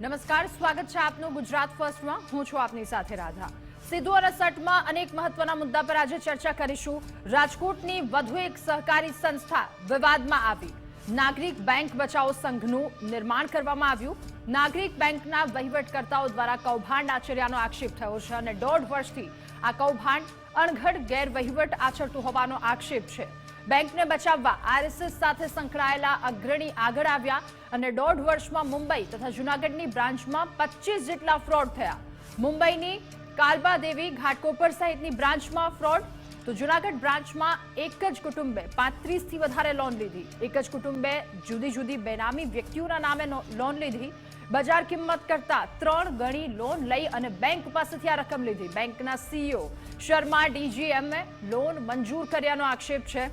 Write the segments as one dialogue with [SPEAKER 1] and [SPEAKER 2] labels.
[SPEAKER 1] નમસ્કાર, સ્વાગત છે આપનું ગુજરાત ફર્સ્ટમાં. હું છું આપની સાથે રાધા. સીધુ અરસટમાં અનેક મહત્વના મુદ્દા પર આજે ચર્ચા કરીશું. રાજકોટની વધુ એક સહકારી સંસ્થા વિવાદમાં આવી. નાગરિક બેંક બચાવ સંઘનું નિર્માણ કરવામાં આવ્યું. નાગરિક બેંકના વહીવટકર્તાઓ દ્વારા કૌભાંડ આચર્યાનો આક્ષેપ થયો છે અને દોઢ વર્ષથી આ કૌભાંડ અણઘડ ગેરવહીવટ આચરતું હોવાનો આક્ષેપ છે. બેંકને બચાવવા આરએસએસ સાથે સંકળાયેલા અગ્રણી આગળ આવ્યા અને દોઢ વર્ષમાં મુંબઈ તથા જૂનાગઢની બ્રાન્ચમાં પચીસ જેટલા ફ્રોડ થયા. મુંબઈની કાલબાદેવી ઘાટકોપર સહિતની બ્રાન્ચમાં ફ્રોડ, તો જૂનાગઢ બ્રાન્ચમાં એક જ કુટુંબે પાંત્રીસથી વધારે લોન લીધી. એક જ કુટુંબે જુદી જુદી બેનામી વ્યક્તિઓના નામે લોન લીધી. બજાર કિંમત કરતા ત્રણ ગણી લોન લઈ અને બેંક પાસેથી આ રકમ લીધી. બેંકના સીઈઓ શર્મા ડીજીએમએ લોન મંજૂર કર્યાનો આક્ષેપ છે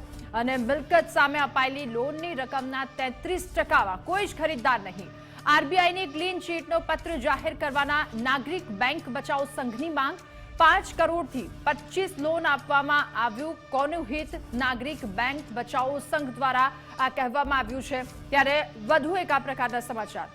[SPEAKER 1] અને મિલકત સામે અપાયેલી લોનની રકમના તેત્રીસ ટકામાં કોઈ જ ખરીદદાર નહીં. આરબીઆઈની ક્લીન ચીટનો પત્ર જાહેર કરવાના નાગરિક બેંક બચાવ સંઘની માંગ. પાંચ કરોડથી પચીસ લોન આપવામાં આવ્યું. કોનું હિત? નાગરિક બેંક બચાવો સંઘ દ્વારા આ કહેવામાં આવ્યું છે. ત્યારે વધુ એક આ પ્રકારના સમાચાર.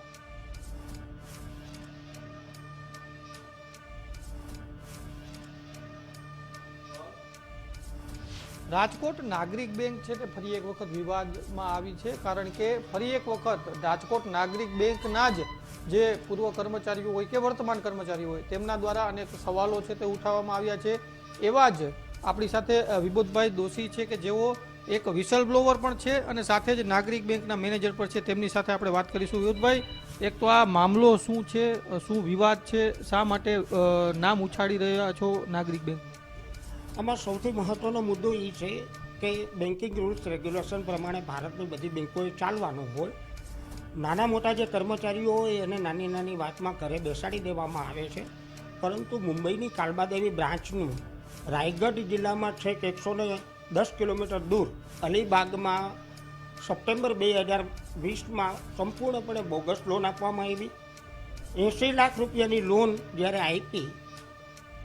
[SPEAKER 2] રાજકોટ નાગરિક બેંક છે તે ફરી એક વખત વિવાદમાં આવી છે, કારણ કે ફરી એક વખત રાજકોટ નાગરિક બેંકના જ જે પૂર્વ કર્મચારીઓ હોય કે વર્તમાન કર્મચારીઓ હોય, તેમના દ્વારા અનેક સવાલો છે તે ઉઠાવવામાં આવ્યા છે. એવા જ આપણી સાથે વિબોધભાઈ દોશી છે કે જેઓ એક વિસલ બ્લોવર પણ છે અને સાથે જ નાગરિક બેંકના મેનેજર પણ છે. તેમની સાથે આપણે વાત કરીશું. વિબોધભાઈ એક તો આ મામલો શું છે શું વિવાદ છે, શા માટે નામ ઉછાળી રહ્યા છો નાગરિક બેંક?
[SPEAKER 3] આમાં સૌથી મહત્વનો મુદ્દો એ છે કે બેન્કિંગ રૂલ્સ રેગ્યુલેશન પ્રમાણે ભારતની બધી બેન્કોએ ચાલવાનું હોય. નાના મોટા જે કર્મચારીઓ હોય એને નાની નાની વાતમાં ઘરે બેસાડી દેવામાં આવે છે. પરંતુ મુંબઈની કાલબાદેવી બ્રાન્ચનું રાયગઢ જિલ્લામાં છેક એકસો ને દસ કિલોમીટર દૂર અલીબાગમાં સપ્ટેમ્બર બે હજાર વીસમાં સંપૂર્ણપણે બોગસ લોન આપવામાં આવી. એંસી લાખ રૂપિયાની લોન જ્યારે આપી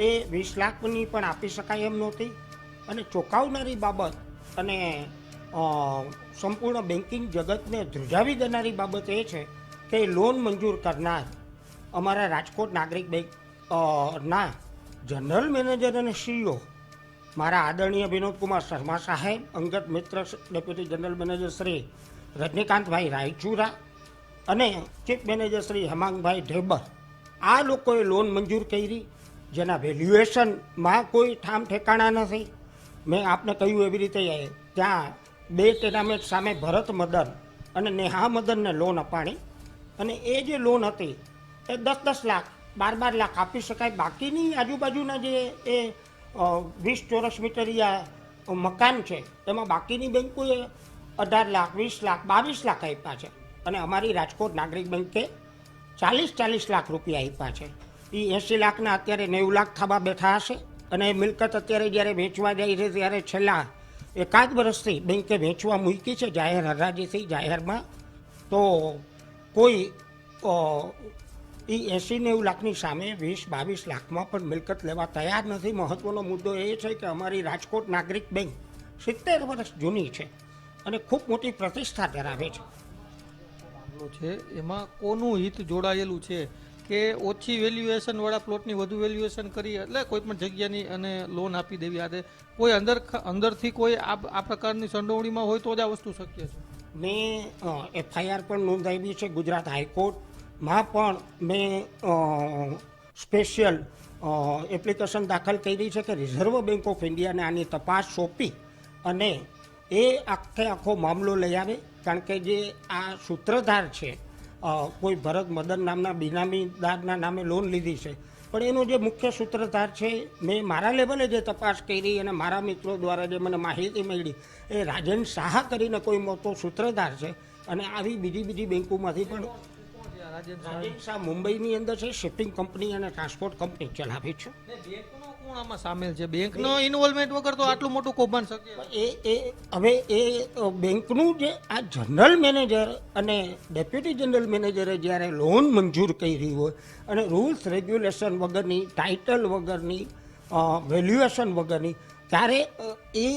[SPEAKER 3] એ વીસ લાખની પણ આપી શકાય એમ નહોતી. અને ચોંકાવનારી બાબત અને સંપૂર્ણ બેન્કિંગ જગતને ધ્રુજાવી દેનારી બાબત એ છે કે લોન મંજૂર કરનાર અમારા રાજકોટ નાગરિક બેંક ના, જનરલ મેનેજર અને સીઈઓ મારા આદરણીય વિનોદકુમાર શર્મા સાહેબ, અંગત મિત્ર deputy general manager Shri Rajnikantbhai Raichura અને ચીફ મેનેજર શ્રી હેમાંગભાઈ ઢેબર આ લોકોએ લોન મંજૂર કરી જેના વેલ્યુએશનમાં કોઈ ઠામ ઠેકાણા નથી. મેં આપને કહ્યું એવી રીતે ત્યાં બે ટેનામેન્ટ સામે ભરત મદન અને નેહા મદનને લોન અપાણી. અને એ જે લોન હતી, એ દસ દસ લાખ, બાર બાર લાખ આપી શકાય. બાકીની આજુબાજુના જે એ વીસ ચોરસ મીટરિયા મકાન છે એમાં બાકીની બેન્કોએ અઢાર લાખ, વીસ લાખ, બાવીસ લાખ આપ્યા છે. અને અમારી રાજકોટ નાગરિક બેન્કે ચાલીસ ચાલીસ લાખ રૂપિયા આપ્યા છે. એ એંસી લાખના અત્યારે નેવું લાખ થવા બેઠા હશે. અને એ મિલકત અત્યારે જ્યારે વેચવા જાય છે ત્યારે છેલ્લા એકાદ વર્ષથી બેંકે વેચવા મૂકી છે, જાહેર હરાજીથી જાહેરમાં. તો કોઈ એ એંસી નેવું લાખની સામે વીસ બાવીસ લાખમાં પણ મિલકત લેવા તૈયાર નથી. મહત્વનો મુદ્દો એ છે કે અમારી રાજકોટ નાગરિક બેંક સિત્તેર વર્ષ જૂની છે અને ખૂબ મોટી પ્રતિષ્ઠા ધરાવે છે.
[SPEAKER 2] છે. એમાં કોનું હિત જોડાયેલું છે? કે ઓછી વેલ્યુએશન વાળા પ્લોટની વધુ વેલ્યુએશન કરી એટલે કોઈ પણ જગ્યાની અને લોન આપી દેવી. આ કોઈ અંદર અંદરથી કોઈ આ પ્રકારની સંડોવણીમાં હોય તો જ આ વસ્તુ શક્ય છે.
[SPEAKER 3] મેં એફઆઈઆર પણ નોંધાવી છે ગુજરાત હાઈકોર્ટમાં પણ મેં સ્પેશિયલ એપ્લિકેશન દાખલ કરી છે કે રિઝર્વ બેંક ઓફ ઇન્ડિયાને આની તપાસ સોંપી અને એ આખે આખો મામલો લઈ આવે. કારણ કે જે આ સૂત્રધાર છે કોઈ ભરત મદન નામના બિનામીદારના નામે લોન લીધી છે. પણ એનો જે મુખ્ય સૂત્રધાર છે, મેં મારા લેવલે જે તપાસ કરી અને મારા મિત્રો દ્વારા જે મને માહિતી મળી, એ રાજન શાહ કરીને કોઈ મોટો સૂત્રધાર છે. અને આવી બીજી બીજી બેંકોમાંથી પણ રાજન શાહ મુંબઈની અંદર છે શિપિંગ કંપની અને ટ્રાન્સપોર્ટ કંપની ચલાવે છે.
[SPEAKER 2] આમાં સામેલ છે. બેંકનો ઇન્વોલ્વમેન્ટ વગર તો આટલું મોટું કૌભાંડ શક્ય
[SPEAKER 3] એ એ, હવે એ બેંકનું જે આ જનરલ મેનેજર અને ડેપ્યુટી જનરલ મેનેજરે જ્યારે લોન મંજૂર કરી હોય અને રૂલ્સ રેગ્યુલેશન વગરની ટાઇટલ વગરની વેલ્યુએશન વગરની, ત્યારે એ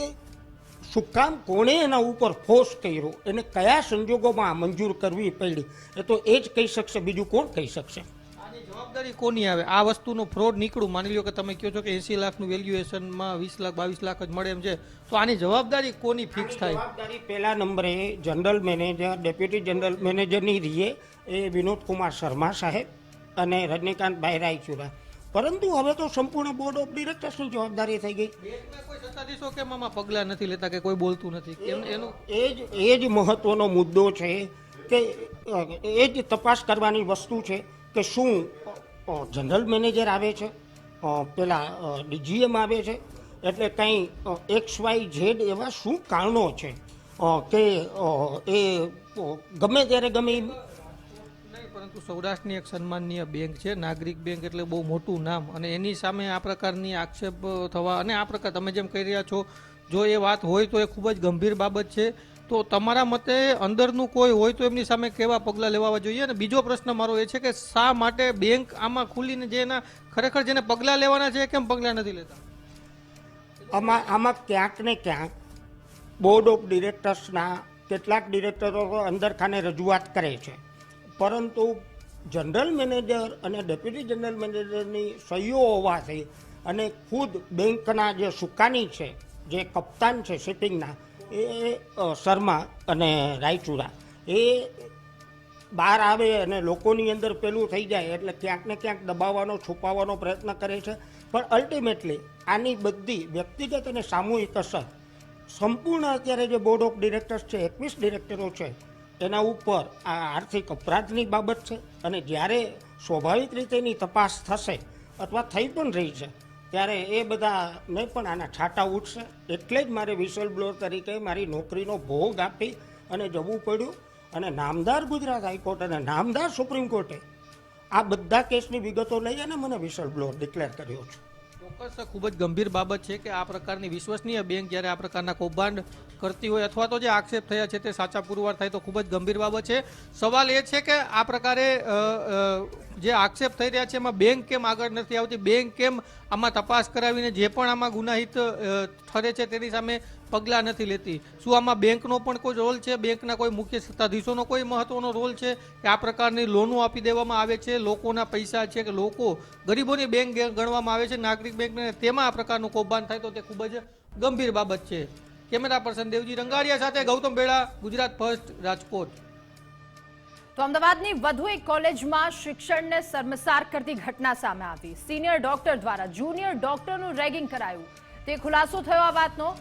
[SPEAKER 3] શું કામ કોણે એના ઉપર ફોર્સ કર્યો? એને કયા સંજોગોમાં મંજૂર કરવી પડી? એ તો એ જ કહી શકશે, બીજું કોણ કહી શકશે?
[SPEAKER 2] જવાબદારી કોની આવે? આ વસ્તુનો ફ્રોડ નીકળું. માની લ્યો કે તમે કહો છો કે એસી લાખનું વેલ્યુએશનમાં વીસ લાખ બાવીસ લાખ જ મળે એમ છે. તો આની જવાબદારી કોની ફિક્સ થાય?
[SPEAKER 3] જવાબદારી પહેલા નંબરે જનરલ મેનેજર ડેપ્યુટી જનરલ મેનેજરની રીએ એ વિનોદ કુમાર શર્મા સાહેબ અને રજનીકાંત રજનીકાંતભાઈ રાયચુરા પરંતુ હવે તો સંપૂર્ણ બોર્ડ ઓફ ડિરેક્ટર્સની જવાબદારી થઈ ગઈ.
[SPEAKER 2] કોઈ સત્તાધીશો કેમ આમાં પગલાં નથી લેતા કે કોઈ બોલતું નથી? એનું?
[SPEAKER 3] એ જ એ જ મહત્વનો મુદ્દો છે કે એ જ તપાસ કરવાની વસ્તુ છે. કે શું જનરલ મેનેજર આવે છે? પેલા ડીજીએમ આવે છે? એટલે કંઈ એક્સ વાય ઝેડ એવા શું કારણો છે? કે એ ગમે ત્યારે ગમે
[SPEAKER 2] પરંતુ સૌરાષ્ટ્રની એક સન્માનનીય બેંક છે, નાગરિક બેંક એટલે બહુ મોટું નામ. અને એની સામે આ પ્રકારની આક્ષેપ થવા, અને આ પ્રકાર તમે જેમ કહી રહ્યા છો જો એ વાત હોય તો એ ખૂબ જ ગંભીર બાબત છે. તો તમારા મતે અંદરનું કોઈ હોય તો એમની સામે કેવા પગલાં લેવા જોઈએ? અને બીજો પ્રશ્ન મારો એ છે કે શા માટે બેંક આમાં ખુલીને જે એના ખરેખર જેને પગલાં લેવાના છે કેમ પગલાં નથી લેતા?
[SPEAKER 3] આમાં આમાં ક્યાંક ને ક્યાંક બોર્ડ ઓફ ડિરેક્ટર્સના કેટલાક ડિરેક્ટરો અંદરખાને અંદર ખાને રજૂઆત કરે છે. પરંતુ જનરલ મેનેજર અને ડેપ્યુટી જનરલ મેનેજરની સહીઓ હોવાથી અને ખુદ બેંકના જે સુકાની છે જે કપ્તાન છે શિપિંગના એ શર્મા અને રાયચુરા, એ બહાર આવે અને લોકોની અંદર પેલું થઈ જાય એટલે ક્યાંક ને ક્યાંક દબાવવાનો, છુપાવવાનો પ્રયત્ન કરે છે. પણ અલ્ટિમેટલી આની બધી વ્યક્તિગત અને સામૂહિક અસર, સંપૂર્ણ અત્યારે જે બોર્ડ ઓફ ડિરેક્ટર્સ છે, એકવીસ ડિરેક્ટરો છે, એના ઉપર આ આર્થિક અપરાધની બાબત છે અને જ્યારે સ્વાભાવિક રીતે એની તપાસ થશે અથવા થઈ પણ રહી છે ત્યારે એ બધા ને પણ આના છાંટા ઉઠશે. એટલે જ મારે વિસલ બ્લોર તરીકે મારી નોકરીનો ભોગ આપી અને જવું પડ્યું. અને નામદાર ગુજરાત હાઈકોર્ટ અને નામદાર સુપ્રીમ કોર્ટે આ બધા કેસની વિગતો લઈ અને મને વિસલ બ્લોર ડિક્લેર કર્યો છે.
[SPEAKER 2] ચોક્કસ ખૂબ જ ગંભીર બાબત છે કે આ પ્રકારની વિશ્વસનીય બેંક જ્યારે આ પ્રકારના કૌભાંડ કરતી હોય અથવા તો જે આક્ષેપ થયા છે તે સાચા પુરવાર થાય તો ખૂબ જ ગંભીર બાબત છે. સવાલ એ છે કે આ પ્રકારે જે આક્ષેપ થઈ રહ્યા છે એમાં બેંક કેમ આગળ નથી આવતી? બેંક કેમ આમાં તપાસ કરાવીને જે પણ આમાં ગુનાહિત ઠરે છે તેની સામે પગલાં નથી લેતી. શું આમાં બેંકનો પણ કોઈ રોલ છે? બેંકના કોઈ મુખ્ય સત્તાધીશોનો કોઈ મહત્વનો રોલ છે? કે આ પ્રકારની લોનો આપી દેવામાં આવે છે? લોકોના પૈસા છે કે લોકો ગરીબોની બેંક ગણવામાં આવે છે? નાગરિક બેંકને તેમાં આ પ્રકારનું કૌભાંડ થાય તો તે ખૂબ જ ગંભીર બાબત છે. કેમેરા પર્સન દેવજી રંગારિયા સાથે ગૌતમ બેડા ગુજરાત ફર્સ્ટ, રાજકોટ.
[SPEAKER 1] તો અમદાવાદની વધુ એક કોલેજમાં શિક્ષણને શર્મસાર કરતી ઘટના સામે આવી. સિનિયર ડોક્ટર દ્વારા જુનિયર ડોક્ટરનું રેગિંગ કરાયું. તે ખુલાસો થયો આ વાતનો.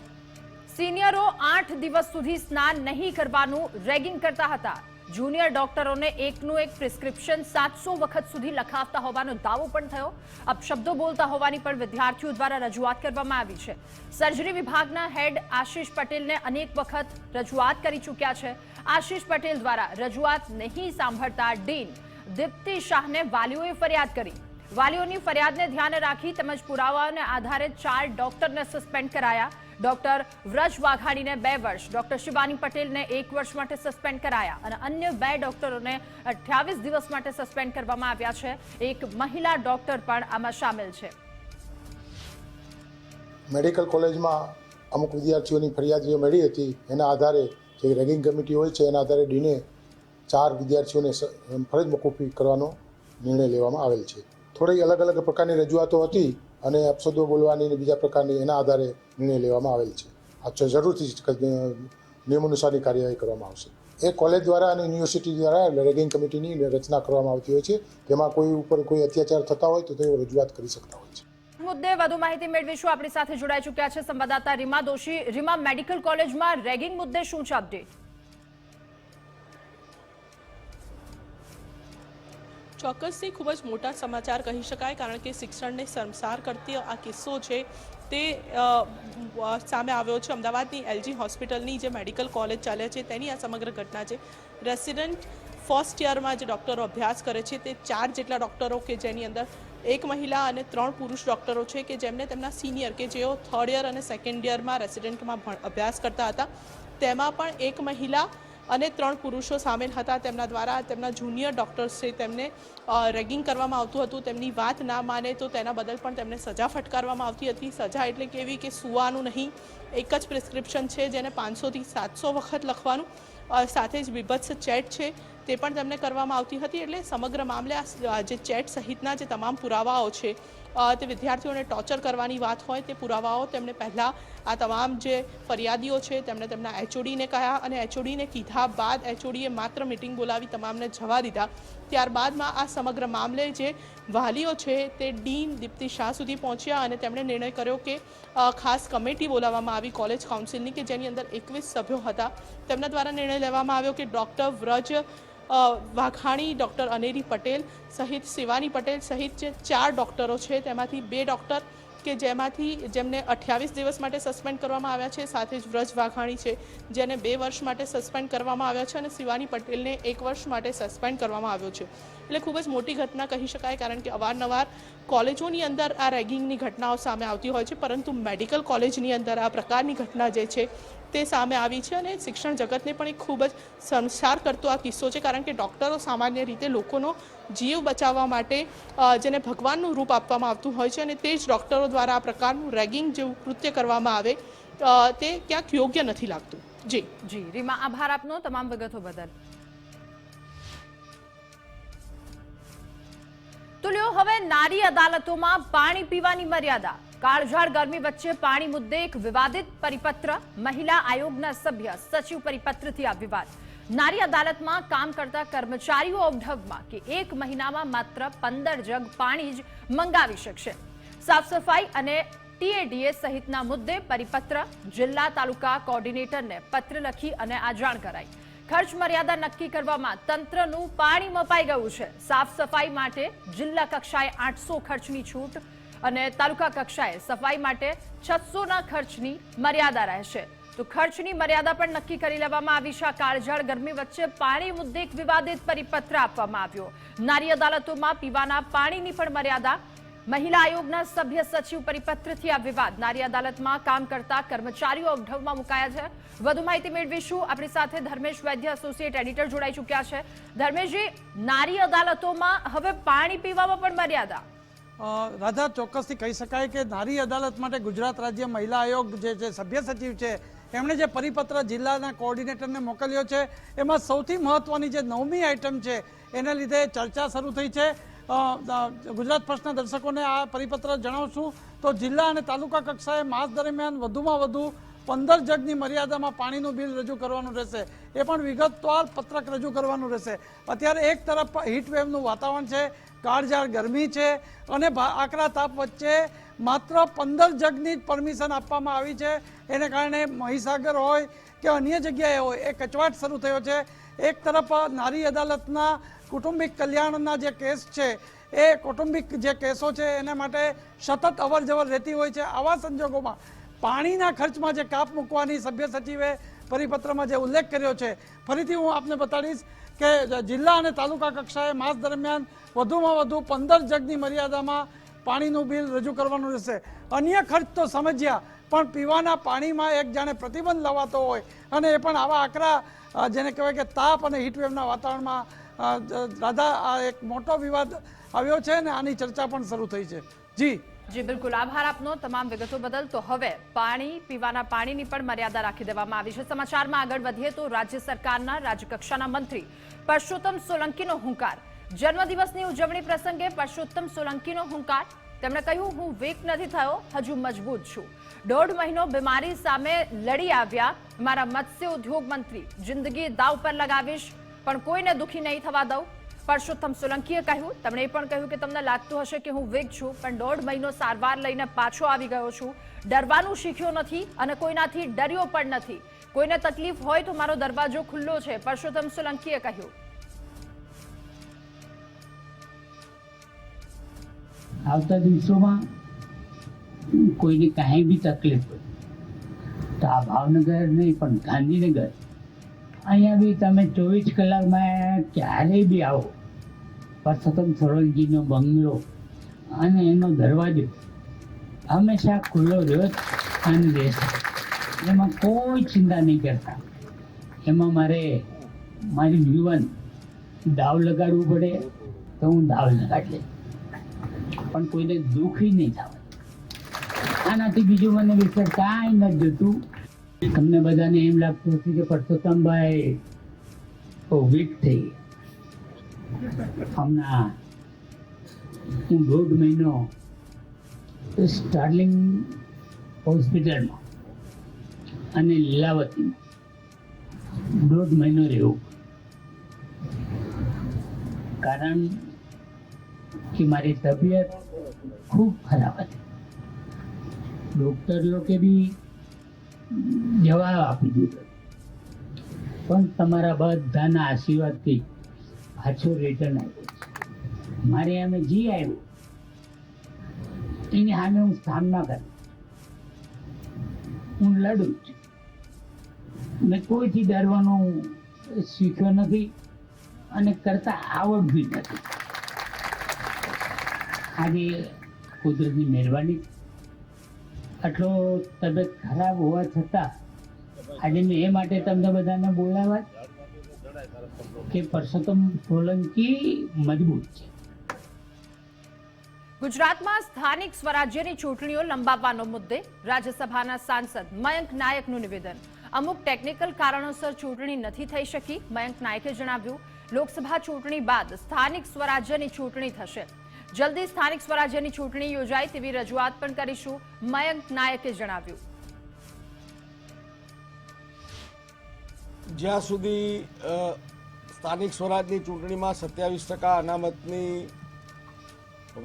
[SPEAKER 1] સિનિયરો આઠ દિવસ સુધી સ્નાન નહીં કરવાનું રેગિંગ કરતા હતા. જુનિયર ડોક્ટરોને એકનું એક પ્રિસ્ક્રિપ્શન સાતસો વખત સુધી લખાવતા હોવાનો દાવો પણ થયો. અપશબ્દો બોલતા હોવાની પણ વિદ્યાર્થીઓ દ્વારા રજૂઆત કરવામાં આવી છે. સર્જરી વિભાગના હેડ આશીષ પટેલને અનેક વખત રજૂઆત કરી ચૂક્યા છે. આશીષ પટેલ દ્વારા રજૂઆત નહીં સાંભળતા ડીન દીપ્તિ શાહને વાલીઓએ ફરિયાદ કરી. વાલીઓની ફરિયાદને ધ્યાને રાખી તેમજ પુરાવાઓને આધારે ચાર ડોક્ટરને સસ્પેન્ડ કરાયા. ડોક્ટર વ્રજ વાઘાણીને બે વર્ષ, ડોક્ટર શિવાની પટેલને એક વર્ષ માટે સસ્પેન્ડ કરાયા અને અન્ય બે ડોક્ટરોને અઠ્યાવીસ દિવસ માટે સસ્પેન્ડ કરવામાં આવ્યા છે. એક મહિલા ડોક્ટર પણ આમાં સામેલ છે.
[SPEAKER 4] મેડિકલ કોલેજમાં અમુક વિદ્યાર્થીઓની ફરિયાદીઓ મળી હતી, એના આધારે જે રેગિંગ કમિટી હોય છે, એના આધારે ડીને ચાર વિદ્યાર્થીઓને ફરજ મોકૂફી કરવાનો નિર્ણય લેવામાં આવેલ છે. થોડી અલગ અલગ પ્રકારની રજૂઆતો હતી અને અપશબ્દો બોલવાની અને બીજા પ્રકારની એના આધારે નિર્ણય લેવામાં આવેલ છે. આ જરૂરથી ક- કાર્યવાહી કરવામાં આવશે. એ કોલેજ દ્વારા અને યુનિવર્સિટી દ્વારા રેગિંગ કમિટીની રચના કરવામાં આવતી હોય છે. તેમાં કોઈ ઉપર કોઈ અત્યાચાર થતા હોય તો તેઓ રજૂઆત કરી શકતા હોય છે.
[SPEAKER 1] મુદ્દે વધુ માહિતી મેળવીશું. આપણી સાથે જોડાઈ ચૂક્યા છે સંવાદદાતા રીમા દોશી. રીમા, મેડિકલ કોલેજમાં રેગિંગ મુદ્દે શું છે અપડેટ?
[SPEAKER 5] ચોક્કસથી ખૂબ જ મોટા સમાચાર કહી શકાય, કારણ કે શિક્ષણને શર્મસાર કરતી આ કિસ્સો છે તે સામે આવ્યો છે. અમદાવાદની એલજી હોસ્પિટલની જે મેડિકલ કોલેજ ચાલે છે તેની આ સમગ્ર ઘટના છે. રેસિડન્ટ ફર્સ્ટ યરમાં જે ડૉક્ટરો અભ્યાસ કરે છે તે ચાર જેટલા ડૉક્ટરો કે જેની અંદર એક મહિલા અને ત્રણ પુરુષ ડૉક્ટરો છે કે જેમને તેમના સિનિયર કે જેઓ થર્ડ યર અને સેકન્ડ યરમાં રેસિડન્ટમાં અભ્યાસ કરતા હતા. તેમાં પણ એક મહિલા અને ત્રણ પુરુષો સામેલ હતા તેમના દ્વારા તેમના જુનિયર ડૉક્ટર્સ છે તેમને રેગિંગ કરવામાં આવતું હતું, તેમની વાત ના માને તો તેના બદલ પણ તેમને સજા ફટકારવામાં આવતી હતી. સજા એટલે કેવી કે સુવાનું નહીં, એક જ પ્રિસ્ક્રિપ્શન છે જેને પાંચસોથી સાતસો વખત લખવાનું સાથે જ બીભત્સ ચેટ છે તે પણ તેમને કરવામાં આવતી હતી. એટલે સમગ્ર મામલે આ, જે ચેટ સહિતના જે તમામ પુરાવાઓ છે તે વિદ્યાર્થીઓને ટોર્ચર કરવાની વાત હોય તે પુરાવાઓ તેમણે પહેલાં આ તમામ જે ફરિયાદીઓ છે તેમણે તેમના એચઓડીને કહ્યા અને એચઓડીને કીધા બાદ એચઓડીએ માત્ર મિટિંગ બોલાવી તમામને જવા દીધા. ત્યારબાદમાં આ સમગ્ર મામલે જે વાલીઓ છે તે ડીન દીપ્તિ શાહ સુધી પહોંચ્યા અને તેમણે નિર્ણય કર્યો કે ખાસ કમિટી બોલાવવામાં આવી કોલેજ કાઉન્સિલની કે જેની અંદર એકવીસ સભ્યો હતા. તેમના દ્વારા નિર્ણય લેવામાં આવ્યો કે ડૉક્ટર વ્રજ વાઘાણી ડૉક્ટર અનેરી પટેલ સહિત શિવાની પટેલ સહિત જે ચાર ડૉક્ટરો છે, તેમાંથી બે ડૉક્ટર કે જેમાંથી જેમને અઠ્યાવીસ દિવસ માટે સસ્પેન્ડ કરવામાં આવ્યા છે, સાથે જ વ્રજ વાઘાણી છે, જેને બે વર્ષ માટે સસ્પેન્ડ કરવામાં આવ્યા છે અને શિવાની પટેલને એક વર્ષ માટે સસ્પેન્ડ કરવામાં આવ્યો છે. એટલે ખૂબ જ મોટી ઘટના કહી શકાય, કારણ કે અવારનવાર કોલેજોની અંદર આ રેગિંગની ઘટનાઓ સામે આવતી હોય છે, પરંતુ મેડિકલ કોલેજની અંદર આ પ્રકારની ઘટના જે છે તે સામે આવી છે અને શિક્ષણ જગતને પણ એક ખૂબ જ સંસાર કરતો આ કિસ્સો છે, કારણ કે ડૉક્ટરો સામાન્ય રીતે લોકોનો જીવ બચાવવા માટે જેને ભગવાનનું રૂપ આપવામાં આવતું હોય છે અને તે જ ડૉક્ટરો દ્વારા આ પ્રકારનું રેગિંગ જેવું કૃત્ય કરવામાં આવે તે ક્યાંક યોગ્ય નથી લાગતું. જી.
[SPEAKER 1] જી, રીમા, આભાર આપનો તમામ વિગતો બદલ. તો લ્યો, હવે નારી અદાલતોમાં પાણી પીવાની મર્યાદા. કાળઝાળ ગરમી વચ્ચે પાણી મુદ્દે એક વિવાદિત પરિપત્ર મહિલા આયોગના સભ્ય સચિવ પરિપત્રથી આ વિવાદ. નારી અદાલતમાં કામ કરતા કર્મચારીઓ અવઢવમાં કે એક મહિનામાં માત્ર પંદર જગ પાણી જ મંગાવી શકશે. સાફ સફાઈ અને ટીએડીએ સહિતના મુદ્દે પરિપત્ર જિલ્લા તાલુકા કોર્ડિનેટરને પત્ર લખી અને આ જાણ કરાઈ. ખર્ચ મર્યાદા નક્કી કરવામાં તંત્રનું પાણી મપાઈ ગયું છે. સાફ સફાઈ માટે જિલ્લા કક્ષાએ આઠસો ખર્ચની છૂટ અને તાલુકા કક્ષાએ સફાઈ માટે છસોના ખર્ચની મર્યાદા રહેશે. તો ખર્ચની મર્યાદા પણ નક્કી કરી લેવામાં આવી છે. કાળઝાળ ગરમી વચ્ચે પાણી મુદ્દે એક વિવાદિત પરિપત્ર આપવામાં આવ્યો. નારી અદાલતોમાં પીવાના પાણીની પણ મર્યાદા. મહિલા આયોગના સભ્ય સચિવ પરિપત્રથી આ વિવાદ. નારી અદાલતમાં કામ કરતા કર્મચારીઓ અવઢવમાં મુકાયા છે. વધુ માહિતી મેળવીશું. આપણી સાથે ધર્મેશ વૈદ્ય એસોસિએટ એડિટર જોડાઈ ચૂક્યા છે. ધર્મેશજી, નારી અદાલતોમાં હવે પાણી પીવામાં પણ મર્યાદા.
[SPEAKER 6] રાધા ચોક્કસથી કહી શકાય કે નારી અદાલત માટે ગુજરાત રાજ્ય મહિલા આયોગ જે છે, સભ્ય સચિવ છે, એમણે જે પરિપત્ર જિલ્લાના કોઓર્ડિનેટરને મોકલ્યો છે, એમાં સૌથી મહત્વની જે નવમી આઇટમ છે, એને લીધે ચર્ચા શરૂ થઈ છે. ગુજરાત ફર્સ્ટના દર્શકોને આ પરિપત્ર જણાવશું. તો જિલ્લા અને તાલુકા કક્ષાએ માસ દરમિયાન વધુમાં વધુ પંદર જગની મર્યાદામાં પાણીનું બિલ રજૂ કરવાનું રહેશે. એ પણ વિગતવાર પત્રક રજૂ કરવાનું રહેશે. અત્યારે એક તરફ હીટવેવનું વાતાવરણ છે, કાળઝાળ ગરમી છે અને આકરા તાપ વચ્ચે માત્ર પંદર જગની જ પરમિશન આપવામાં આવી છે. એને કારણે મહીસાગર હોય કે અન્ય જગ્યાએ હોય, એ કચવાટ શરૂ થયો છે. એક તરફ નારી અદાલતના કુટુંબિક કલ્યાણના જે કેસ છે, એ કૌટુંબિક જે કેસો છે, એના માટે સતત અવર રહેતી હોય છે. આવા સંજોગોમાં પાણીના ખર્ચમાં જે કાપ મૂકવાની સભ્ય સચિવે પરિપત્રમાં જે ઉલ્લેખ કર્યો છે, ફરીથી હું આપને બતાડીશ કે જિલ્લા અને તાલુકા કક્ષાએ માસ દરમિયાન વધુમાં વધુ પંદર જગની મર્યાદામાં પાણીનું બિલ રજૂ કરવાનું રહેશે. અન્ય ખર્ચ તો સમજ્યા, પણ પીવાના પાણીમાં એક જાણે પ્રતિબંધ લવાતો હોય અને એ પણ આવા આકરા જેને કહેવાય કે તાપ અને હીટવેવના વાતાવરણમાં દાદા, આ એક મોટો વિવાદ આવ્યો છે અને આની ચર્ચા પણ શરૂ થઈ છે. જી.
[SPEAKER 1] જી, બિલકુલ. આભાર આપનો. તમામ વિગતો બદલ. તો હવે પાણી, પીવાના પાણીની પણ મર્યાદા રાખી દેવામાં આવી છે. સમાચારમાં આગળ વધીએ તો રાજ્ય સરકારના રાજ્યકક્ષાના મંત્રી પરસોત્તમ સોલંકીનો હુંકાર. જન્મદિવસની ઉજવણી પ્રસંગે પરસોત્તમ સોલંકીનો હુંકાર. તેમણે કહ્યું, હું વીક નથી થયો, હજુ મજબૂત છું. દોઢ મહિનો બીમારી સામે લડી આવ્યા મારા મત્સ્ય ઉદ્યોગ મંત્રી. જિંદગી દાવ પર લગાવીશ, પણ કોઈને દુખી નહીં થવા દઉં. પરસોત્તમ સોલંકીએ કહ્યું, તેમણે પણ કહ્યું કે તમને લાગતું હશે કે હું વીક છું, પણ દોઢ મહિનો સારવાર લઈને પાછો આવી ગયો છું. ડરવાનું શીખ્યો નથી અને કોઈનાથી ડર્યો પણ નથી. કોઈને તકલીફ હોય તો મારો દરવાજો ખુલ્લો છે, પરસોત્તમ સોલંકીએ કહ્યું.
[SPEAKER 7] આવતા દિવસોમાં કોઈને કાંઈ બી તકલીફ હોય, તો આ ભાવનગર નહીં, પણ ગાંધીનગર અહીંયા બી તમે ચોવીસ કલાકમાં ક્યારેય બી આવો. પરસોત્તમ સરોજીનો બંગલો અને એનો દરવાજો હંમેશા ખુલ્લો રહ્યો અને રહેશે એમાં કોઈ ચિંતા નહીં કરતા. એમાં મારે, મારી જીવન દાવ લગાડવું પડે તો હું દાવ લગાડી પણ કોઈને દુઃખી નહીં થાય. આનાથી બીજું મને વિશે કાંઈ નથી જોતું. તમને બધાને એમ લાગતું હતું કે પરસોત્તમભાઈ બહુ વીક થઈ. હમણાં હું દોઢ મહિનો સ્ટાર્લિંગ હોસ્પિટલમાં અને લીલાવતીમાં દોઢ મહિનો રહેવું કારણ કે મારી તબિયત ખૂબ ખરાબ હતી ડૉક્ટર લોકે બી જવાબ આપી દીધો. પણ તમારા બધાના આશીર્વાદથી પાછો રિટર્ન આવ્યો મારે અમે જી આવ્યું. એની સામે હું સામના કરું. હું લડું છું. મેં કોઈથી ડરવાનું શીખ્યો નથી અને કરતા બી નથી. આજે કુદરતની મહેરબાની આટલો તબિયત ખરાબ હોવા છતાં આજે મેં એ માટે તમને બધાને બોલાવ્યા કે પરસોત્તમ સોલંકી મજબૂત છે.
[SPEAKER 1] ગુજરાતમાં સ્થાનિક સ્વરાજ્યની ચૂંટણીઓ લંબાવવાનો મુદ્દે રાજ્યસભાના સાંસદ મયંક નાયકનું નિવેદન. અમુક ટેકનિકલ કારણોસર ચૂંટણી નથી થઈ શકી, મયંક નાયકે જણાવ્યું, લોકસભા ચૂંટણી બાદ સ્થાનિક સ્વરાજ્યની ચૂંટણી થશે. જલ્દી સ્થાનિક સ્વરાજ્યની ચૂંટણી યોજાય તેવી રજૂઆત પણ કરીશું. મયંક નાયકે જણાવ્યું.
[SPEAKER 8] જ્યાં સુધી સ્થાનિક સ્વરાજની ચૂંટણીમાં સત્યાવીસ ટકા અનામતની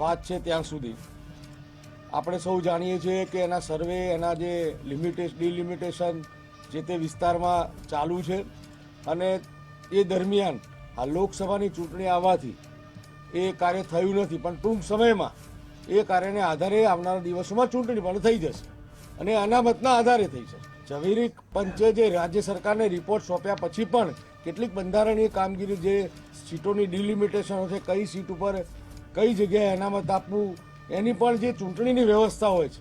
[SPEAKER 8] વાત છે ત્યાં સુધી, આપણે સૌ જાણીએ છીએ કે એના સર્વે, એના જે લિમિટેશ, ડિલિમિટેશન જે તે વિસ્તારમાં ચાલુ છે અને એ દરમિયાન આ લોકસભાની ચૂંટણી આવવાથી એ કાર્ય થયું નથી. પણ ટૂંક સમયમાં એ કાર્યને આધારે આવનારા દિવસોમાં ચૂંટણી પણ થઈ જશે. અને અનામતના આધારે થઈ જશે. ઝવેરી પંચે જે રાજ્ય સરકારને રિપોર્ટ સોંપ્યા પછી પણ કેટલીક બંધારણીય કામગીરી જે સીટોની ડિલિમિટેશનો છે કઈ સીટ ઉપર કઈ જગ્યાએ અનામત આપવું, એની પણ જે ચૂંટણીની વ્યવસ્થા હોય છે,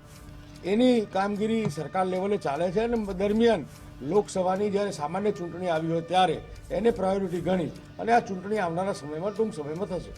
[SPEAKER 8] એની કામગીરી સરકાર લેવલે ચાલે છે અને દરમિયાન લોકસભાની જ્યારે સામાન્ય ચૂંટણી આવી હોય ત્યારે એને પ્રાયોરિટી ગણી અને આ ચૂંટણી આવનારા સમયમાં ટૂંક સમયમાં થશે.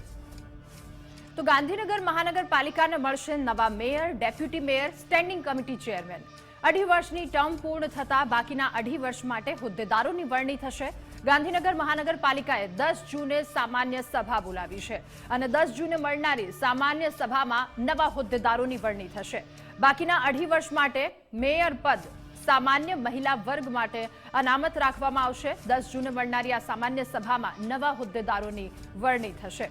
[SPEAKER 1] તો ગાંધીનગર મહાનગરપાલિકાને મળશે નવા mayor, deputy mayor, standing committee chairman. અઢી વર્ષની ટર્મ પૂર્ણ થતા બાકીના અઢી વર્ષ માટે હોદ્દેદારોની વરણી થશે. ગાંધીનગર મહાનગરપાલિકાએ દસ જૂને સામાન્ય સભા બોલાવી છે અને દસ જૂને મળનારી સામાન્ય સભામાં નવા હોદ્દેદારોની વરણી થશે. બાકીના અઢી વર્ષ માટે મેયર પદ સામાન્ય મહિલા વર્ગ માટે અનામત રાખવામાં આવશે. દસ જૂને મળનારી આ સામાન્ય સભામાં નવા હોદ્દેદારોની વરણી થશે.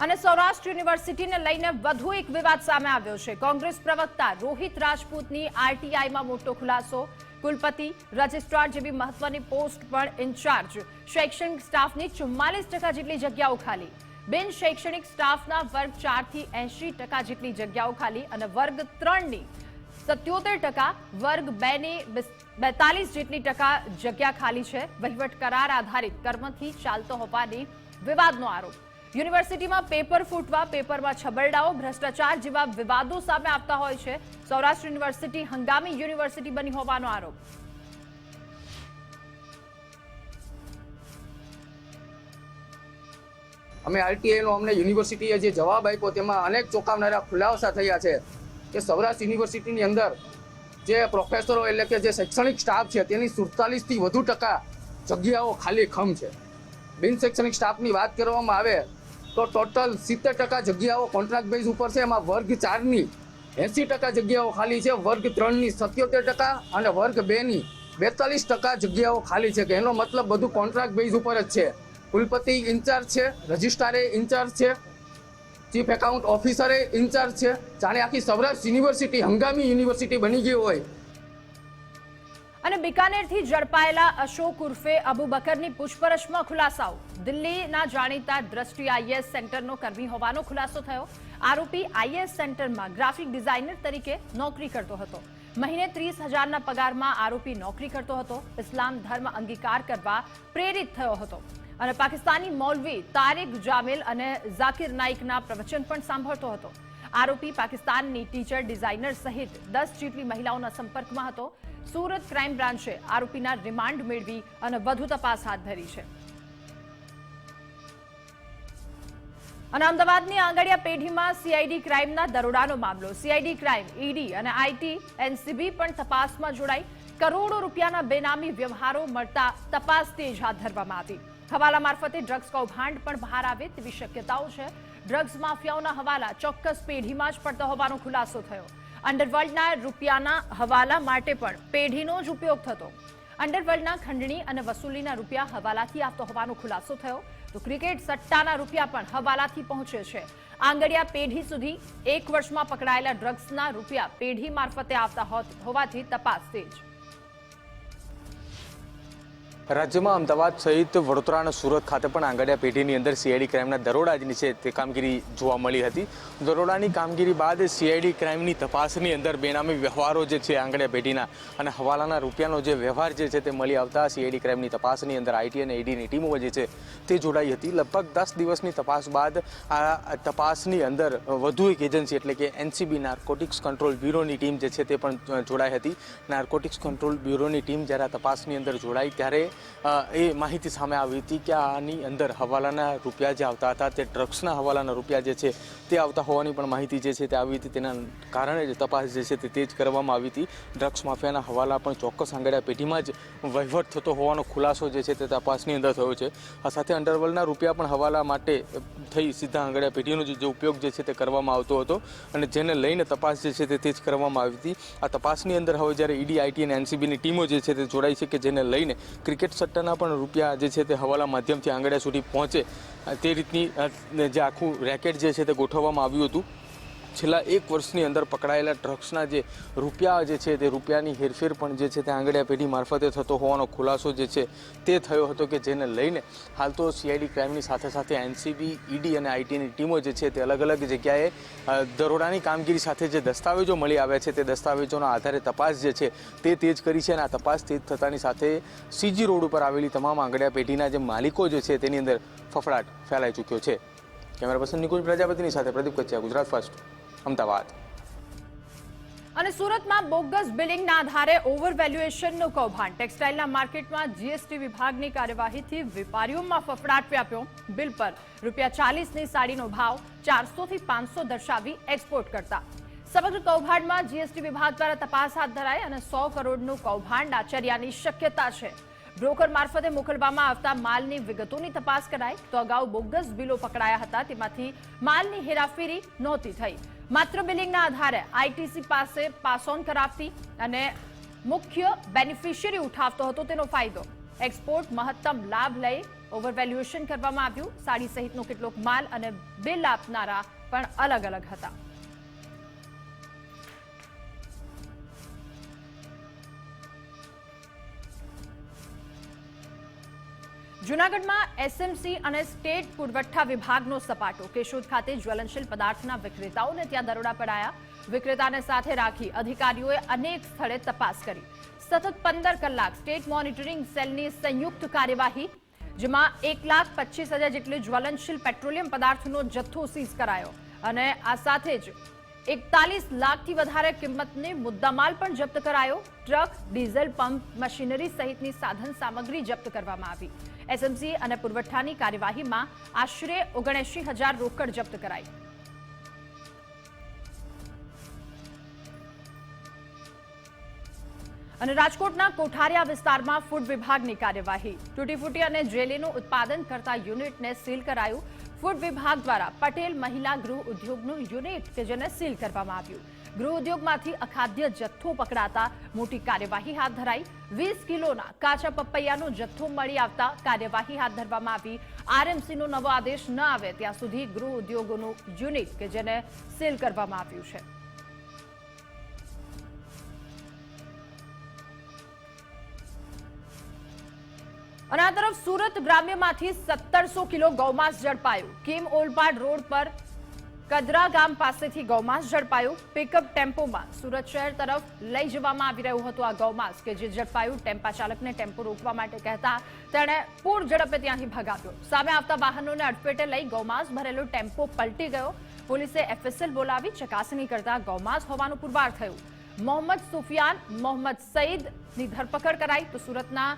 [SPEAKER 1] અને સૌરાષ્ટ્ર યુનિવર્સિટીને લઈને વધુ એક વિવાદ સામે આવ્યો છે. કોંગ્રેસ પ્રવક્તા રોહિત રાજપૂતની આરટીઆઈમાં મોટો ખુલાસો. કુલપતિ, રજિસ્ટ્રાર જેવી મહત્વની પોસ્ટ પણ ઇન્ચાર્જ. શૈક્ષણિક સ્ટાફની ચુમ્માલીસ ટકા જેટલી જગ્યાઓ ખાલી. બિન શૈક્ષણિક સ્ટાફના વર્ગ ચારથી એંશી ટકા જેટલી જગ્યાઓ ખાલી અને વર્ગ ત્રણની સત્યોતેર ટકા, વર્ગ બે ની બેતાલીસ જેટલી ટકા જગ્યા ખાલી છે. વહીવટ કરાર આધારિત કર્મથી ચાલતો હોવાની વિવાદનો આરોપ. યુનિવર્સિટીમાં પેપર ફૂટવા, પેપરમાં છબરડાઓ, ભ્રષ્ટાચાર જેવા વિવાદો સામે આવતા હોય છે. સૌરાષ્ટ્ર યુનિવર્સિટી હંગામી યુનિવર્સિટી બની હોવાનો આરોપ.
[SPEAKER 9] અમે આરટીઆઈનો અમને યુનિવર્સિટીએ જે જવાબ આપ્યો તેમાં અનેક ચોંકાવનારા ખુલાસા થયા છે કે સૌરાષ્ટ્ર યુનિવર્સિટીની અંદર જે પ્રોફેસરો એટલે કે જે શૈક્ષણિક સ્ટાફ છે તેની સુડતાલીસથી વધુ ટકા જગ્યાઓ ખાલી ખમ છે. બિન શૈક્ષણિક સ્ટાફની વાત કરવામાં આવે તો ટોટલ સિત્તેર ટકા જગ્યાઓ કોન્ટ્રાક્ટ બેઝ ઉપર છે. એમાં વર્ગ ચારની એંસી ટકા જગ્યાઓ ખાલી છે. વર્ગ ત્રણની સત્યોતેર ટકા અને વર્ગ બેની બેતાલીસ ટકા જગ્યાઓ ખાલી છે. કે એનો મતલબ બધું કોન્ટ્રાક્ટ બેઝ ઉપર જ છે. કુલપતિ ઇન્ચાર્જ છે. રજિસ્ટ્રારે ઇન્ચાર્જ છે. ચીફ એકાઉન્ટ ઓફિસરે ઇન્ચાર્જ છે. જાણે આખી સૌરાષ્ટ્ર યુનિવર્સિટી હંગામી યુનિવર્સિટી બની ગઈ હોય.
[SPEAKER 1] અને બિકાનેરથી ઝડપાયેલા અશોક ઉર્ફે અબુ બકરની પૂછપરછમાં ખુલાસાઓ. દિલ્હીના જાણીતા દ્રષ્ટિ આઈએસ સેન્ટરનો કર્મી હોવાનો ખુલાસો થયો. આરોપી આઈએસ સેન્ટરમાં ગ્રાફિક ડિઝાઇનર તરીકે નોકરી કરતો હતો. મહિને ત્રીસ હજારના પગારમાં આરોપી નોકરી કરતો હતો. ઇસ્લામ ધર્મ અંગીકાર કરવા પ્રેરિત થયો હતો. અને પાકિસ્તાની મૌલવી તારિક જામિલ અને ઝાકિર નાઇકના પ્રવચન પણ સાંભળતો હતો. આરોપી પાકિસ્તાનની ટીચર ડિઝાઇનર સહિત દસ જેટલી મહિલાઓના સંપર્કમાં હતો. સુરત ક્રાઇમ બ્રાન્ચે આરોપીના રિમાન્ડ મેળવી અને વધુ તપાસ હાથ ધરી છે. અને અમદાવાદની આંગળિયા પેઢીમાં સીઆઈડી ક્રાઇમના દરોડાનો મામલો. સીઆઈડી ક્રાઇમ ઈડી અને આઈટી એનસીબી પણ તપાસમાં જોડાઈ. કરોડો રૂપિયાના બેનામી વ્યવહારો મળતા તપાસ તેજ હાથ ધરવામાં આવી. હવાલા મારફતે ડ્રગ્સ કૌભાંડ પણ બહાર આવે તેવી શક્યતાઓ છે. ડ્રગ્સ માફિયાઓના હવાલા ચોક્કસ પેઢીમાં જ પડતા હોવાનો ખુલાસો થયો. અંડરવર્લ્ડના રૂપિયાના હવાલા માટે પણ પેઢીનો જ ઉપયોગ થતો. અંડરવર્લ્ડના ખંડણી અને વસૂલીના રૂપિયા હવાલાથી આવતો હોવાનો ખુલાસો થયો. તો ક્રિકેટ સટ્ટાના રૂપિયા પણ હવાલાથી પહોંચે છે. આંગડિયા પેઢી સુધી એક વર્ષમાં પકડાયેલા ડ્રગ્સના રૂપિયા પેઢી મારફતે આવતા હોવાથી તપાસ તેજ.
[SPEAKER 10] રાજ્યમાં અમદાવાદ સહિત વડોદરા અને સુરત ખાતે પણ આંગડિયા પેઢીની અંદર સીઆઈડી ક્રાઇમના દરોડાની છે તે કામગીરી જોવા મળી હતી. દરોડાની કામગીરી બાદ સીઆઈડી ક્રાઇમની તપાસની અંદર બેનામી વ્યવહારો જે છે આંગડિયા પેઢીના અને હવાલાના રૂપિયાનો જે વ્યવહાર જે છે તે મળી આવતા સીઆઈડી ક્રાઇમની તપાસની અંદર આઈટી અને ઈડીની ટીમો જે છે તે જોડાઈ હતી. લગભગ દસ દિવસની તપાસ બાદ આ તપાસની અંદર વધુ એક એજન્સી એટલે કે એનસીબી નાર્કોટિક્સ કંટ્રોલ બ્યુરોની ટીમ જે છે તે પણ જોડાઈ હતી. નાર્કોટિક્સ કંટ્રોલ બ્યુરોની ટીમ જ્યારે તપાસની અંદર જોડાઈ ત્યારે એ માહિતી સામે આવી હતી કે આની અંદર હવાલાના રૂપિયા જે આવતા હતા તે ડ્રગ્સના હવાલાના રૂપિયા જે છે તે આવતા હોવાની પણ માહિતી જે છે તે આવી હતી. તેના કારણે જ તપાસ જે છે તે તેજ કરવામાં આવી હતી. ડ્રગ્સ માફિયાના હવાલા પણ ચોક્કસ આંગળ્યા પેઢીમાં જ વહીવટ થતો હોવાનો ખુલાસો જે છે તે તપાસની અંદર થયો છે. આ સાથે અંડરવર્લ્ડના રૂપિયા પણ હવાલા માટે થઈ સીધા આંગળ્યા પેઢીનો જે જે ઉપયોગ જે છે તે કરવામાં આવતો હતો અને જેને લઈને તપાસ જે છે તે તેજ કરવામાં આવી હતી. આ તપાસની અંદર હવે જ્યારે ઈડી, આઈટી અને એનસીબીની ટીમો જે છે તે જોડાઈ છે કે જેને લઈને ક્રિકેટ સટ્ટાના પણ રૂપિયા જે છે તે હવાલા માધ્યમથી આંગળ્યા સુધી પહોંચે. તે રીતની જે આખું રેકેટ જે છે તે ગોઠવવામાં આવ્યું હતું. છેલ્લા એક વર્ષની અંદર પકડાયેલા ડ્રગ્સના જે રૂપિયા જે છે તે રૂપિયાની હેરફેર પણ જે છે તે આંગળિયા પેઢી મારફતે થતો હોવાનો ખુલાસો જે છે તે થયો હતો કે જેને લઈને હાલ તો સીઆઈડી ક્રાઇમની સાથે સાથે એનસીબી ઈડી અને આઈટીની ટીમો જે છે તે અલગ અલગ જગ્યાએ દરોડાની કામગીરી સાથે જે દસ્તાવેજો મળી આવ્યા છે તે દસ્તાવેજોના આધારે તપાસ જે છે તે તેજ કરી છે અને આ તપાસ તેજ થતાની સાથે સીજી રોડ ઉપર આવેલી તમામ આંગળિયા પેઢીના જે માલિકો જે છે તેની અંદર ફફડાટ ફેલાઈ ચૂક્યો છે. કેમેરા પર્સન નિકુંજ પ્રજાપતિની સાથે પ્રદીપ કચ્યા ગુજરાત ફર્સ્ટ અમદાવાદ.
[SPEAKER 1] અને સુરતમાં બોગસ બિલિંગના આધારે ઓવર વેલ્યુએશનનું કૌભાંડ. ટેક્સટાઇલના માર્કેટમાં જીએસટી વિભાગની કાર્યવાહીથી વેપારીઓમાં ફફડાટ વ્યાપ્યો. બિલ પર રૂપિયા ચાલીસની સાડીનો ભાવ ચારસોથી પાંચસો દર્શાવી એક્સપોર્ટ કરતા. સમગ્ર કૌભાંડમાં જીએસટી વિભાગ દ્વારા તપાસ હાથ ધરાઈ અને સો કરોડનું કૌભાંડ આચર્યાની શક્યતા છે. બ્રોકર મારફતે મોકલવામાં આવતા માલની વિગતોની તપાસ કરાઈ. તો અગાઉ બોગસ બિલો પકડાયા હતા. તેમાંથી માલની હેરાફેરી નહોતી થઈ. માત્ર બિલિંગના આધારે આઈટીસી પાસે પાસ ઓન કરાવતી અને મુખ્ય બેનિફિશિયરી ઉઠાવતો હતો તેનો ફાયદો. એક્સપોર્ટ મહત્તમ લાભ લઈ ઓવરવેલ્યુએશન કરવામાં આવ્યું. સાડી સહિતનો કેટલોક માલ અને બિલ આપનારા પણ અલગ અલગ હતા. જૂનાગઢમાં એસએમસી અને સ્ટેટ પુરવઠા વિભાગનો સપાટો. કેશોદ ખાતે જ્વલનશીલ પદાર્થના વિક્રેતાઓને ત્યાં દરોડા પડાયા. વિક્રેતાને સાથે રાખી અધિકારીઓએ અનેક સ્થળે તપાસ કરી. સતત પંદર કલાક સ્ટેટ મોનિટરિંગ સેલની સંયુક્ત કાર્યવાહી, જેમાં એક લાખ પચીસ હજાર જેટલી જ્વલનશીલ પેટ્રોલિયમ પદાર્થનો જથ્થો સીઝ કરાયો. અને આ સાથે જ એકતાલીસ લાખથી વધારે કિંમતની મુદ્દામાલ પણ જપ્ત કરાયો. ટ્રક, ડીઝલ પંપ, મશીનરી સહિતની સાધન સામગ્રી જપ્ત કરવામાં આવી. એસએમસી અને પુરવઠાની કાર્યવાહીમાં આશરે ઓગણએંશી હજાર રોકડ જપ્ત કરાઈ. અને રાજકોટના કોઠારિયા વિસ્તારમાં ફૂડ વિભાગની કાર્યવાહી. તૂટીફૂટી અને જેલીનું ઉત્પાદન કરતા યુનિટને સીલ કરાયું. ફૂડ વિભાગ દ્વારા પટેલ મહિલા ગૃહ ઉદ્યોગનું યુનિટ કે જેને સીલ કરવામાં આવ્યું. ગૃહ ઉદ્યોગમાંથી અખાદ્ય જથ્થો પકડાતા મોટી કાર્યવાહી હાથ ધરાઈ. વીસ કિલોના કાચા પપૈયાનો જથ્થો મળી આવતા કાર્યવાહી હાથ ધરવામાં આવી. આરએમસીનો નવો આદેશ ન આવે ત્યાં સુધી ગૃહ ઉદ્યોગોનું યુનિટ કે જેને સીલ કરવામાં આવ્યું છે. અને આ તરફ સુરત ગ્રામ્યમાંથી સત્તરસો કિલો ગૌમાંસ ઝડપાયું. કિમ ઓલપાડ રોડ પર કદરા ગામ પાસેથી ગૌમાંસ ઝડપાયું. પિકઅપ ટેમ્પોમાં સુરત શહેર તરફ લઈ જવામાં આવી રહ્યું હતું આ ગૌમાંસ કે જે ઝડપાયું. ટેમ્પા ચાલકને ટેમ્પો રોકવા માટે કહેતા તેણે પૂર ઝડપે ત્યાંથી ભગાવ્યો. સામે આવતા વાહનોને અડફેટે લઈ ગૌમાંસ ભરેલો ટેમ્પો પલટી ગયો. પોલીસે એફએસએલ બોલાવી ચકાસણી કરતા ગૌમાંસ હોવાનું પુરવાર થયું. મોહમ્મદ સુફિયાન, મોહમ્મદ સઈદની ધરપકડ કરાઈ તો સુરતના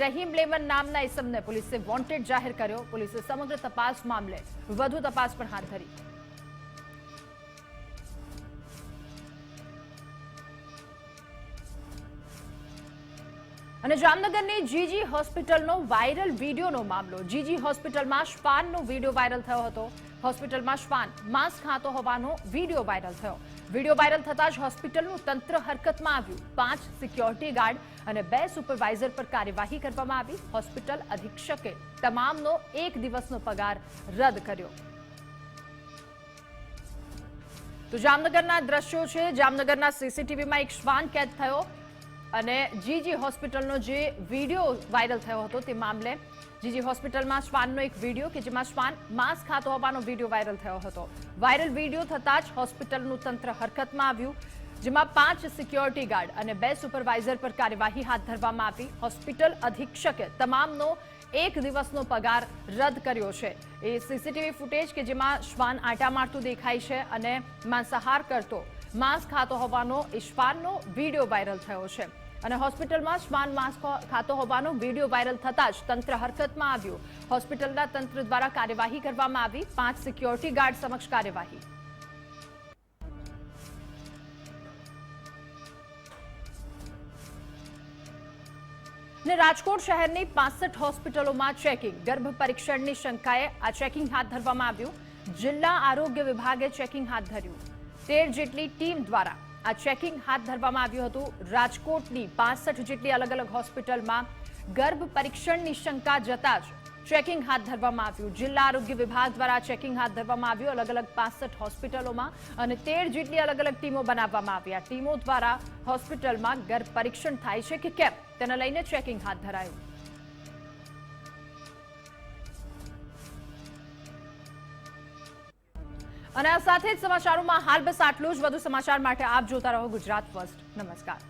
[SPEAKER 1] રહીમ લેમન નામના ઇસમને પોલીસે વોન્ટેડ જાહેર કર્યો. પોલીસે સમગ્ર તપાસ મામલે વધુ તપાસ પણ હાથ ધરી. અને જામનગરની જીજી હોસ્પિટલનો વાયરલ વિડીયોનો મામલો. જીજી હોસ્પિટલમાં શ્વાનનો વીડિયો વાયરલ થયો હતો. હોસ્પિટલમાં શ્વાન માંસ ખાતો હોવાનો વીડિયો વાયરલ થયો. વીડિયો વાયરલ થતાં જ હોસ્પિટલનું તંત્ર હરકતમાં આવ્યું. પાંચ સિક્યોરિટી ગાર્ડ અને બે સુપરવાઇઝર પર કાર્યવાહી કરવામાં આવી. હોસ્પિટલ અધિક્ષકે તમામનો એક દિવસનો પગાર રદ કર્યો. તો જામનગરના દ્રશ્યો છે. જામનગરના સીસીટીવીમાં એક શ્વાન કેદ થયો. અને જીજી હોસ્પિટલનો જે વીડિયો વાયરલ થયો હતો તે મામલે જીજી હોસ્પિટલમાં શ્વાનનો એક વીડિયો કે જેમાં શ્વાન માંસ ખાતો હોવાનો વીડિયો વાયરલ થયો હતો. વાયરલ વીડિયો થતાં જ હોસ્પિટલનું તંત્ર હરકતમાં આવ્યું, જેમાં પાંચ સિક્યોરિટી ગાર્ડ અને બે સુપરવાઇઝર પર કાર્યવાહી હાથ ધરવામાં આવી. હોસ્પિટલ અધિક્ષકે તમામનો એક દિવસનો પગાર રદ કર્યો છે. એ સીસીટીવી ફૂટેજ કે જેમાં શ્વાન આટા મારતું દેખાય છે અને માંસાહાર કરતો માંસ ખાતો હોવાનો એ શ્વાનનો વીડિયો વાયરલ થયો છે. અને હોસ્પિટલમાં શ્વાન માંસ ખાતો હોવાનો વીડિયો વાયરલ થતાં જ તંત્ર હરકતમાં આવ્યું. હોસ્પિટલના તંત્ર દ્વારા કાર્યવાહી કરવામાં આવી. પાંચ સિક્યોરિટી ગાર્ડ સમક્ષ કાર્યવાહી. ને રાજકોટ શહેરની પાસઠ હોસ્પિટલોમાં ચેકિંગ. ગર્ભ પરીક્ષણની શંકાએ આ ચેકિંગ હાથ ધરવામાં આવ્યું. જિલ્લા આરોગ્ય વિભાગે ચેકિંગ હાથ ધર્યું. તેર જેટલી ટીમ દ્વારા આ ચેકિંગ હાથ ધરવામાં આવ્યું હતું. રાજકોટની પાસઠ જેટલી અલગ અલગ હોસ્પિટલમાં ગર્ભ પરીક્ષણની શંકા જતા જ ચેકિંગ હાથ ધરવામાં આવ્યું. જિલ્લા આરોગ્ય વિભાગ દ્વારા ચેકિંગ હાથ ધરવામાં આવ્યું અલગ અલગ પાસઠ હોસ્પિટલોમાં અને તેર જેટલી અલગ અલગ ટીમો બનાવવામાં આવી આ ટીમો દ્વારા હોસ્પિટલમાં ગર્ભ પરીક્ષણ થાય છે કે કેમ? તેને લઈને ચેકિંગ હાથ ધરાયું. અને આ સાથે જ સમાચારોમાં હાલ બસ આટલું જ. વધુ સમાચાર માટે આપ જોતા રહો ગુજરાત ફર્સ્ટ. નમસ્કાર.